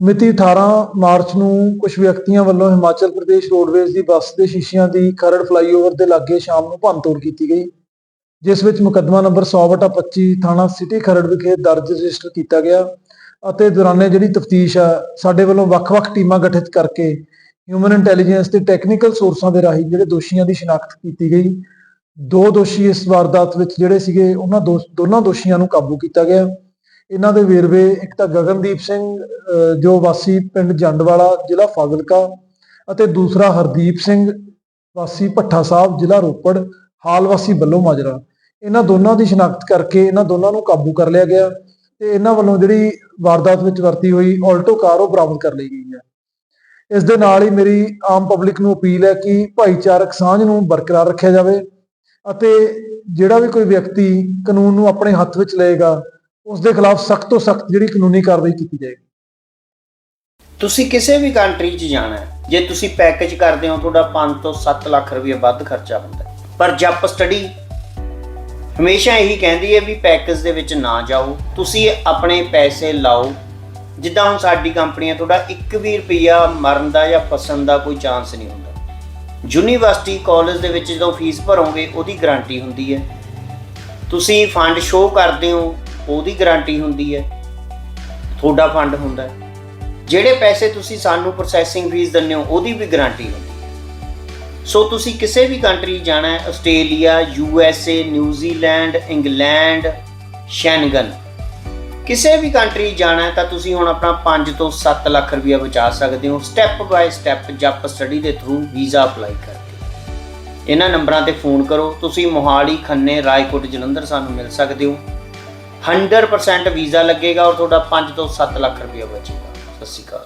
ਮਿਤੀ 18 ਮਾਰਚ ਨੂੰ ਕੁਝ ਵਿਅਕਤੀਆਂ ਵੱਲੋਂ ਹਿਮਾਚਲ ਪ੍ਰਦੇਸ਼ ਰੋਡਵੇਜ਼ ਦੀ ਬੱਸ ਦੇ ਸ਼ੀਸ਼ਿਆਂ ਦੀ ਖਰੜ ਫਲਾਈਓਵਰ ਦੇ ਲਾਗੇ ਸ਼ਾਮ ਨੂੰ ਭੰਨਤੋੜ ਕੀਤੀ ਗਈ, ਜਿਸ ਵਿੱਚ ਮੁਕੱਦਮਾ ਨੰਬਰ 100/25 ਥਾਣਾ ਸਿਟੀ ਖਰੜ ਵਿਖੇ ਦਰਜ ਰਜਿਸਟਰ ਕੀਤਾ ਗਿਆ ਅਤੇ ਦੌਰਾਨੇ ਜਿਹੜੀ ਤਫਤੀਸ਼ ਆ, ਸਾਡੇ ਵੱਲੋਂ ਵੱਖ-ਵੱਖ ਟੀਮਾਂ ਗਠਿਤ ਕਰਕੇ ਹਿਊਮਨ ਇੰਟੈਲੀਜੈਂਸ ਤੇ ਟੈਕਨੀਕਲ ਸੋਰਸਾਂ ਦੇ ਰਾਹੀਂ ਜਿਹੜੇ ਦੋਸ਼ੀਆਂ ਦੀ ਸ਼ਨਾਖਤ ਕੀਤੀ ਗਈ, ਦੋ ਦੋਸ਼ੀ ਇਸ ਵਾਰਦਾਤ ਵਿੱਚ ਜਿਹੜੇ ਸੀਗੇ, ਉਹਨਾਂ ਦੋ- ਦੋਨਾਂ ਦੋਸ਼ੀਆਂ ਨੂੰ ਕਾਬੂ ਕੀਤਾ ਗਿਆ। ਇਹਨਾਂ ਦੇ ਵੇਰਵੇ, ਇੱਕ ਤਾਂ ਗਗਨਦੀਪ ਸਿੰਘ ਜੋ ਵਾਸੀ ਪਿੰਡ ਜੰਡਵਾਲਾ, ਜ਼ਿਲ੍ਹਾ ਫਾਜ਼ਿਲਕਾ ਅਤੇ ਦੂਸਰਾ ਹਰਦੀਪ ਸਿੰਘ, ਵਾਸੀ ਭੱਠਾ ਸਾਹਿਬ, ਜ਼ਿਲ੍ਹਾ ਰੋਪੜ, ਹਾਲ ਵਾਸੀ ਬੱਲੋ ਮਾਜਰਾ। ਇਹਨਾਂ ਦੋਨਾਂ ਦੀ ਸ਼ਨਾਖਤ ਕਰਕੇ ਇਹਨਾਂ ਦੋਨਾਂ ਨੂੰ ਕਾਬੂ ਕਰ ਲਿਆ ਗਿਆ ਤੇ ਇਹਨਾਂ ਵੱਲੋਂ ਜਿਹੜੀ ਵਾਰਦਾਤ ਵਿੱਚ ਵਰਤੀ ਹੋਈ ਆਲਟੋ ਕਾਰ ਉਹ ਬਰਾਮਦ ਕਰ ਲਈ ਗਈ ਹੈ। ਇਸ ਦੇ ਨਾਲ ਹੀ ਮੇਰੀ ਆਮ ਪਬਲਿਕ ਨੂੰ ਅਪੀਲ ਹੈ ਕਿ ਭਾਈਚਾਰਕ ਸਾਂਝ ਨੂੰ ਬਰਕਰਾਰ ਰੱਖਿਆ ਜਾਵੇ ਅਤੇ ਜਿਹੜਾ ਵੀ ਕੋਈ ਵਿਅਕਤੀ ਕਾਨੂੰਨ ਨੂੰ ਆਪਣੇ ਹੱਥ ਵਿੱਚ ਲਏਗਾ ਉਸ ਦੇ ਖਿਲਾਫ ਸਖਤ ਤੋਂ ਸਖਤ ਜਿਹੜੀ ਕਾਨੂੰਨੀ ਕਾਰਵਾਈ ਕੀਤੀ ਜਾਏਗੀ। ਤੁਸੀਂ ਕਿਸੇ ਵੀ ਕੰਟਰੀ 'ਚ ਜਾਣਾ ਹੈ, ਜੇ ਤੁਸੀਂ ਪੈਕੇਜ ਕਰਦੇ ਹੋ, ਤੁਹਾਡਾ 5 ਤੋਂ 7 ਲੱਖ ਰੁਪਏ ਵੱਧ ਖਰਚਾ ਹੁੰਦਾ ਪਰ ਜੱਪ ਸਟੱਡੀ ਹਮੇਸ਼ਾ ਇਹੀ ਕਹਿੰਦੀ ਹੈ ਵੀ ਪੈਕੇਜ ਦੇ ਵਿੱਚ ਨਾ ਜਾਓ, ਤੁਸੀਂ ਆਪਣੇ ਪੈਸੇ ਲਾਓ। ਜਿੱਦਾਂ ਹੁਣ ਸਾਡੀ ਕੰਪਨੀ ਹੈ, ਤੁਹਾਡਾ 1 ਵੀ ਰੁਪਿਆ ਮਰਨ ਦਾ ਜਾਂ ਫਸਣ ਦਾ ਕੋਈ ਚਾਂਸ ਨਹੀਂ ਹੁੰਦਾ। ਯੂਨੀਵਰਸਿਟੀ ਕਾਲਜ ਦੇ ਵਿੱਚ ਜਦੋਂ ਫੀਸ ਭਰੋਗੇ, ਉਹਦੀ ਗਾਰੰਟੀ ਹੁੰਦੀ ਹੈ। ਤੁਸੀਂ ਫੰਡ ਸ਼ੋਅ ਕਰਦੇ ਹੋ ਉਹਦੀ ਗਾਰੰਟੀ ਹੁੰਦੀ ਹੈ, ਤੁਹਾਡਾ ਫੰਡ ਹੁੰਦਾ ਹੈ। ਜਿਹੜੇ ਪੈਸੇ ਤੁਸੀਂ ਸਾਨੂੰ ਪ੍ਰੋਸੈਸਿੰਗ ਫੀਸ ਦਿੰਦੇ ਹੋ, ਉਹਦੀ ਵੀ ਗਾਰੰਟੀ ਹੁੰਦੀ ਹੈ। ਸੋ ਤੁਸੀਂ ਕਿਸੇ ਵੀ ਕੰਟਰੀ ਜਾਣਾ ਹੈ, Australia U S A New Zealand England Schengen ਕਿਸੇ ਵੀ ਕੰਟਰੀ ਜਾਣਾ ਤਾਂ ਤੁਸੀਂ ਹੁਣ ਆਪਣਾ 5 ਤੋਂ 7 ਲੱਖ ਰੁਪਇਆ ਬਚਾ ਸਕਦੇ ਹੋ ਸਟੈਪ ਬਾਏ ਸਟੈਪ ਜੱਪ ਸਟੱਡੀ ਦੇ ਥਰੂ ਵੀਜ਼ਾ ਅਪਲਾਈ ਕਰਕੇ। ਇਹਨਾਂ ਨੰਬਰਾਂ ਤੇ ਫੋਨ ਕਰੋ, ਤੁਸੀਂ ਮੋਹਾਲੀ, ਖੰਨੇ, ਰਾਏਕੋਟ, ਜਲੰਧਰ ਸਾਨੂੰ ਮਿਲ ਸਕਦੇ ਹੋ। 100% ਵੀਜ਼ਾ ਲੱਗੇਗਾ ਔਰ ਤੁਹਾਡਾ 5 ਤੋਂ 7 ਲੱਖ ਰੁਪਇਆ ਬਚੇਗਾ। ਸਤਿ ਸ਼੍ਰੀ ਅਕਾਲ।